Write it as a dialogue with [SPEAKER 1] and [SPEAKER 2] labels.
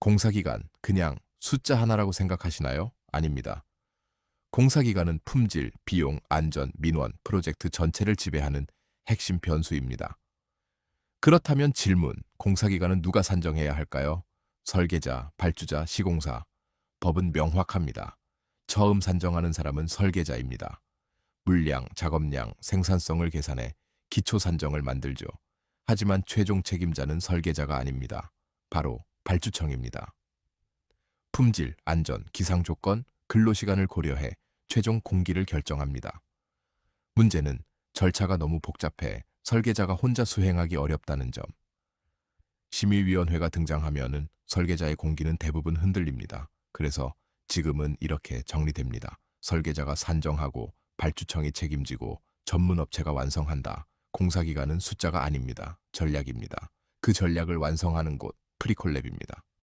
[SPEAKER 1] 공사기간 그냥 숫자 하나라고 생각하시나요? 아닙니다. 공사기간은 품질, 비용, 안전, 민원, 프로젝트 전체를 지배하는 핵심 변수입니다. 그렇다면 질문, 공사기간은 누가 산정해야 할까요? 설계자, 발주자, 시공사. 법은 명확합니다. 처음 산정하는 사람은 설계자입니다. 물량, 작업량, 생산성을 계산해 기초 산정을 만들죠. 하지만 최종 책임자는 설계자가 아닙니다. 바로 발주청입니다. 품질, 안전, 기상 조건, 근로 시간을 고려해 최종 공기를 결정합니다. 문제는 절차가 너무 복잡해 설계자가 혼자 수행하기 어렵다는 점. 심의위원회가 등장하면은 설계자의 공기는 대부분 흔들립니다. 그래서 지금은 이렇게 정리됩니다. 설계자가 산정하고 발주청이 책임지고 전문업체가 완성한다. 공사기간은 숫자가 아닙니다. 전략입니다. 그 전략을 완성하는 곳 프리콜랩입니다.